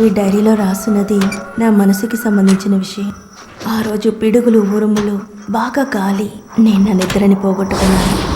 ఈ డైరీలో రాసున్నది నా మనసుకి సంబంధించిన విషయం. ఆ రోజు పిడుగులు ఉరుములు బాగా గాలి నేను నా నిద్రని పోగొట్టుకున్నాను.